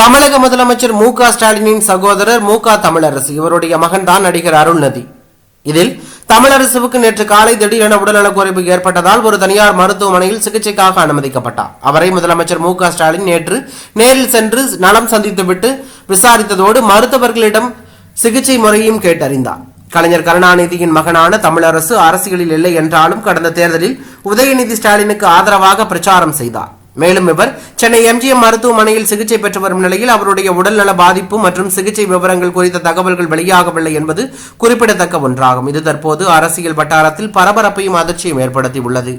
தமிழக முதலமைச்சர் மு க ஸ்டாலினின் சகோதரர் மு க தமிழரசு. இவருடைய மகன் தான் நடிகர் அருள்நதி. இதில் தமிழரசுவுக்கு நேற்று காலை திடீரென உடல்நலக் குறைவு ஏற்பட்டதால் ஒரு தனியார் மருத்துவமனையில் சிகிச்சைக்காக அனுமதிக்கப்பட்டார். அவரை முதலமைச்சர் மு க ஸ்டாலின் நேற்று நேரில் சென்று நலம் சந்தித்துவிட்டு விசாரித்ததோடு மருத்துவர்களிடம் சிகிச்சை முறையும் கேட்டறிந்தார். கலைஞர் கருணாநிதியின் மகனான தமிழரசு அரசியலில் இல்லை என்றாலும் கடந்த தேர்தலில் உதயநிதி ஸ்டாலினுக்கு ஆதரவாக பிரச்சாரம் செய்தார். மேலும் இவர் சென்னை எம்ஜிஎம் மருத்துவமனையில் சிகிச்சை பெற்று வரும் நிலையில் அவருடைய உடல்நல பாதிப்பு மற்றும் சிகிச்சை விவரங்கள் குறித்த தகவல்கள் வெளியாகவில்லை என்பது குறிப்பிடத்தக்க ஒன்றாகும். இது தற்போது அரசியல் வட்டாரத்தில் பரபரப்பையும் அதிர்ச்சியும் ஏற்படுத்தியுள்ளது.